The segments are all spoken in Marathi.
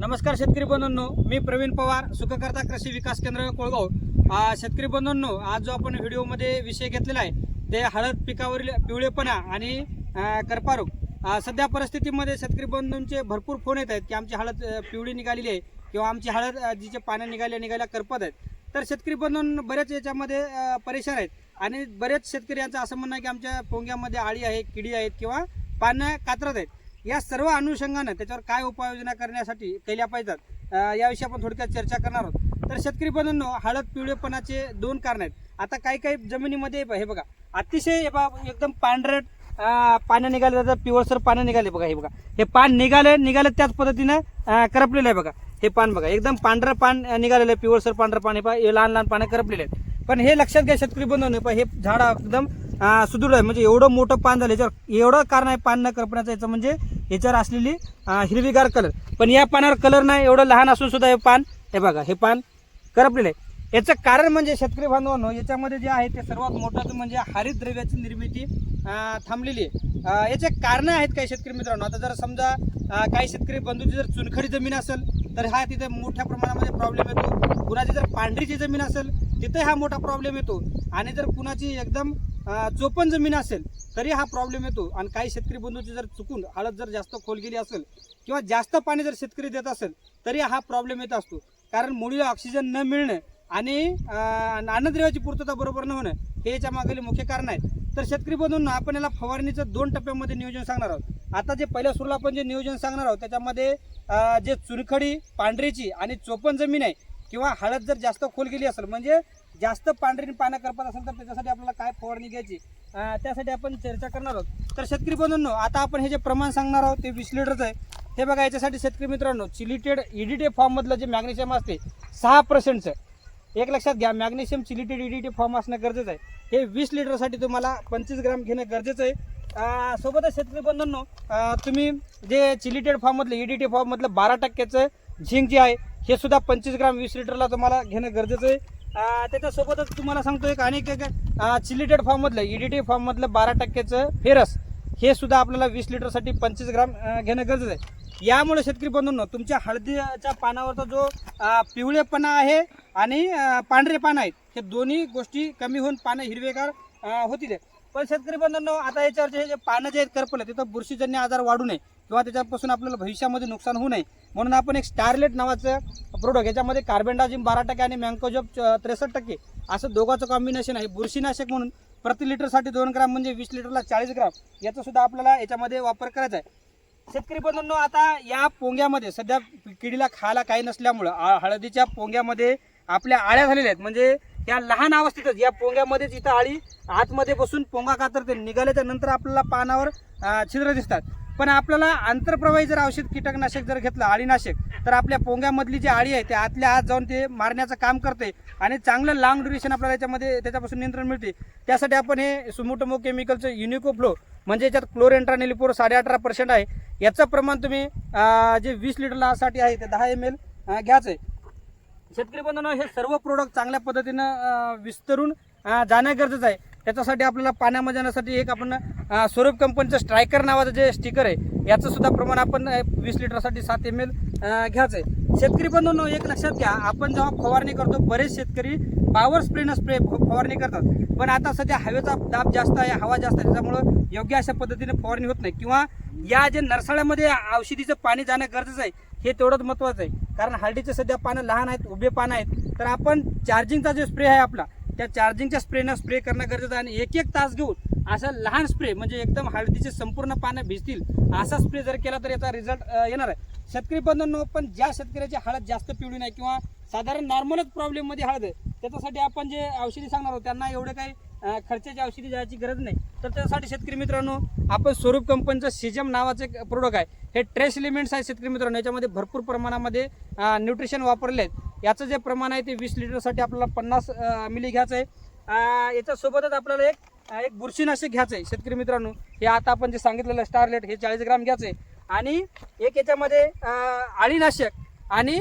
नमस्कार शेतकरी बंधूंनो मी प्रवीण पवार सुखकर्ता कृषी विकास केंद्र कोळगाव. शेतकरी बंधूंनो आज जो आपण व्हिडिओमध्ये विषय घेतलेला आहे ते हळद पिकावरील पिवळेपणा आणि करपारोग. सध्या परिस्थितीमध्ये शेतकरी बंधूंचे भरपूर फोन येत आहेत की आमची हळद पिवळी निघालेली आहे किंवा आमची हळद जिचे पानं निघाल्या निघाल्या करपत आहेत. तर शेतकरी बंधून बरेच याच्यामध्ये परेशान आहेत. आणि बरेच शेतकरी यांचं असं म्हणणं आहे की आमच्या पोंग्यामध्ये आळी आहे किडी आहेत किंवा पानं कातरत आहेत. या सर्व अनुषंगानं त्याच्यावर काय उपाययोजना करण्यासाठी केल्या पाहिजेत याविषयी आपण थोडक्यात चर्चा करणार आहोत. तर शेतकरी बंधूंनो हळद पिवळेपणाचे दोन कारण आहेत. आता काही काही जमिनीमध्ये हे बघा अतिशय एकदम पांढरट पानं निघाले जातात पिवळसर पानं निघाले बघा हे बघा. हे पान निघाले निघाले त्याच पद्धतीनं करपलेलं आहे बघा. हे पान बघा एकदम पांढरं पान निघालेलं आहे पिवळसर पांढरं पान हे पहा हे लहान लहान पानं करपलेले आहेत. पण हे लक्षात घ्या शेतकरी बंधूंनो हे झाड एकदम सुदृढ आहे. म्हणजे एवढं मोठं पान झालं याच्यावर एवढं कारण आहे पान न करपण्याचं याचं म्हणजे याच्यावर असलेली हिरवीगार कलर पण या पानावर कलर नाही एवढं लहान असून सुद्धा हे पान हे बघा हे पान करपलेलं आहे. याचं कारण म्हणजे शेतकरी बांधवांनो याच्यामध्ये जे आहे ते सर्वात मोठं म्हणजे हरित द्रव्याची निर्मिती थांबलेली आहे. याचे कारणं आहेत काही शेतकरी मित्रांनो. आता जर समजा काही शेतकरी बंधूची जर चुनखडी जमीन असेल तर हा तिथे मोठ्या प्रमाणामध्ये प्रॉब्लेम येतो. कुणाची जर पांढरीची जमीन असेल तिथे हा मोठा प्रॉब्लेम येतो. आणि जर कुणाची एकदम अं, चोपन जमीन असेल तरी हा प्रॉब्लेम येतो. आणि काही शेतकरी बंधूची जर चुकून हळद जर जास्त खोल गेली असेल किंवा जास्त पाणी जर शेतकरी देत असेल तरी हा प्रॉब्लेम येत असतो. कारण मुळीला ऑक्सिजन न मिळणं आणि अं, अन्नद्रव्याची पूर्तता बरोबर न होणं हे याच्या मागील मुख्य कारण आहेत तर शेतकरी बंधूंना आपण याला फवारणीचं दोन टप्प्यामध्ये नियोजन सांगणार आहोत. आता जे पहिल्या सुरूला आपण जे नियोजन सांगणार आहोत त्याच्यामध्ये जे चुनखडी पांढरीची आणि चोपन जमीन आहे किंवा हळद जर जास्त खोल गेली असेल म्हणजे जास्त पांढरी पानं करपत असेल तर त्याच्यासाठी आपल्याला काय फवारणी घ्यायची? त्यासाठी आपण चर्चा करणार आहोत. तर शेतकरी बंधूंनो आता आपण हे जे प्रमाण सांगणार आहोत ते वीस लिटरचं आहे. हे बघा याच्यासाठी शेतकरी मित्रांनो चिलिटेड इडीटे फॉर्ममधलं जे मॅग्नेशियम असते सहा पर्सेंटचं एक लक्षात घ्या मॅग्नेशियम चिलिटेड इडीटे फॉर्म असणं गरजेचं आहे. हे वीस लिटरसाठी तुम्हाला पंचवीस ग्राम घेणं गरजेचं आहे. सोबतच शेतकरी बंधूंनो तुम्ही जे चिलिटेड फॉर्ममधलं इडिटे फॉर्ममधलं बारा टक्क्याचं झिंक जे आहे हे सुद्धा पंचवीस ग्राम वीस लिटरला तुम्हाला घेणं गरजेचं आहे. त्याच्यासोबतच तुम्हाला सांगतो एक अनेक एक चिलिटेड फॉर्ममधलं इडिटे फॉर्ममधलं बारा टक्क्याचं फेरस. हे सुद्धा आपल्याला वीस लिटरसाठी पंचवीस ग्राम घेणं गरजेचं आहे. यामुळे शेतकरी बंधूंनो तुमच्या हळदीच्या पानावरचा जो पिवळेपणा आहे आणि पांढरेपान पांढरे पानं आहेत हे दोन्ही गोष्टी कमी होऊन पानं हिरवेगार होतील. पण शेतकरी बंधूंनो आता याच्यावरचे जे पानं जे आहेत करपले तिथं बुरशीजन्य आजार वाढू नये किंवा त्याच्यापासून आपल्याला भविष्यामध्ये नुकसान होऊ नये. म्हणून आपण एक स्टारलेट नावाचं प्रोडक्ट याच्यामध्ये कार्बेंडाजिम बारा टक्के आणि मँकोजॉब त्रेसष्ट टक्के असं दोघांचं कॉम्बिनेशन आहे. बुरशीनाशक म्हणून प्रति लिटरसाठी दोन ग्राम म्हणजे वीस लिटरला चाळीस ग्राम. याचा सुद्धा आपल्याला याच्यामध्ये वापर करायचा आहे. शेतकरी बंधूंनो आता या पोंग्यामध्ये सध्या किडीला खायला काही नसल्यामुळं हळदीच्या पोंग्यामध्ये आपल्या आळ्या झालेल्या आहेत. म्हणजे या लहान अवस्थेतच या पोंग्यामध्येच इथं आळी आतमध्ये बसून पोंगा कातरते. निघाल्याच्या नंतर आपल्याला पानावर छिद्र दिसतात. पण आपल्याला आंतरप्रवाही जर औषध कीटकनाशक जर घेतलं आळीनाशक तर आपल्या पोंग्यामधली जी आळी आहे ते आतल्या आत जाऊन ते मारण्याचं काम करते आणि चांगलं लाँग ड्युरेशन आपल्याला याच्यामध्ये त्याच्यापासून नियंत्रण मिळते. त्यासाठी आपण हे सुमोटोमो केमिकलचं युनिको फ्लो म्हणजे याच्यात क्लोरेंट्रानिलिपोर साडे अठरा पर्सेंट आहे. याचं प्रमाण तुम्ही जे वीस लिटरलासाठी आहे ते दहा एम एल घ्यायचं आहे शेतकरी बंधूंनो हे सर्व प्रोडक्ट चांगल्या पद्धतीनं विस्तरून जाणं गरजेचं आहे. त्याच्यासाठी आपल्याला पाण्यामध्ये जाण्यासाठी एक आपण स्वरूप कंपनीचं स्ट्रायकर नावाचं जे स्टिकर आहे याचं सुद्धा प्रमाण आपण वीस लिटरसाठी सात एम एल घ्यायचं आहे शेतकरी बंधूंनो एक लक्षात घ्या आपण जेव्हा फवारणी करतो बरेच शेतकरी पॉवर स्प्रेनं स्प्रे फवारणी करतात. पण आता सध्या हवेचा दाब जास्त आहे हवा जास्त आहे त्याच्यामुळं योग्य अशा पद्धतीने फवारणी होत नाही. किंवा या जे नरसाळ्यामध्ये औषधीचं पाणी जाणं गरजेचं आहे हे तेवढंच महत्त्वाचं आहे. कारण हळदीचे सध्या पानं लहान आहेत उभे पानं आहेत. तर आपण चार्जिंगचा जो स्प्रे आहे आपला त्या चार्जिंगच्या स्प्रेनं स्प्रे करणं गरजेचं आहे. आणि एक एक तास घेऊन असं लहान स्प्रे म्हणजे एकदम हळदीचे संपूर्ण पानं भिजतील असा स्प्रे जर केला तर याचा रिझल्ट येणार आहे. शेतकरी बंधूंनो पण ज्या शेतकऱ्याची हळद जास्त पिवळी नाही किंवा साधारण नॉर्मलच प्रॉब्लेममध्ये हळद आहे त्याच्यासाठी आपण जे औषधी सांगणार आहोत त्यांना एवढे काही खर्चाची औषधी द्यायची गरज नाही. तर त्यासाठी शेतकरी मित्रांनो आपण स्वरूप कंपनीचं सिजम नावाचं एक प्रोडक्ट आहे. हे ट्रेस एलिमेंट्स आहे शेतकरी मित्रांनो याच्यामध्ये भरपूर प्रमाणामध्ये न्यूट्रिशन वापरले आहेत याचं जे प्रमाण आहे ते वीस लिटरसाठी आपल्याला पन्नास मिली घ्यायचं आहे. याच्यासोबतच आपल्याला एक एक बुरशीनाशक घ्यायचं आहे शेतकरी मित्रांनो. हे आता आपण जे सांगितलेलं स्टारलेट हे चाळीस ग्राम घ्यायचं आहे. आणि एक याच्यामध्ये आळीनाशक आणि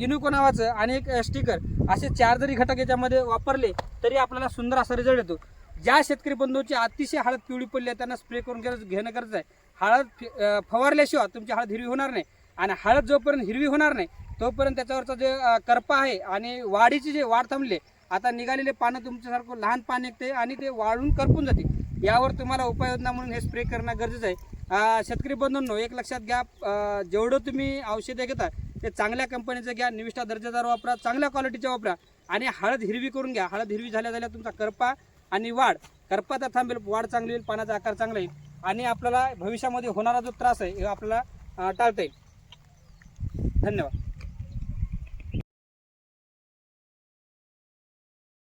युनिको नावाचं आणि एक स्टिकर असे चार जरी घटक याच्यामध्ये वापरले तरी आपल्याला सुंदर असा रिझल्ट येतो. ज्या शेतकरी बंधूची अतिशय हळद पिवळी पडली आहे त्यांना स्प्रे करून घेणं घेणं गरजेचं आहे. हळद फवारल्याशिवाय तुमची हळद हिरवी होणार नाही. आणि हळद जोपर्यंत हिरवी होणार नाही तोपर्यंत त्याच्यावरचा जे करपा आहे आणि वाढीची जे वाढ थांबली आहे, आता निघालेले पानं तुमच्यासारखं लहान पान निघते आणि ते वाळून करपून जाते. यावर तुम्हाला उपाययोजना म्हणून हे स्प्रे करणं गरजेचं आहे. शेतकरी बंधूंनो एक लक्षात घ्या जेवढं तुम्ही औषधे घेता ते चांगल्या कंपनीचं घ्या निविष्ठा दर्जेदार वापरा चांगल्या क्वालिटीच्या वापरा आणि हळद हिरवी करून घ्या. हळद हिरवी झाल्या झाल्या तुमचा करपा आणि वाढ करपा तर थांबेल वाढ चांगली येईल पानाचा आकार चांगला येईल आणि आपल्याला भविष्यामध्ये होणारा जो त्रास आहे हे आपल्याला टाळता येईल. धन्यवाद.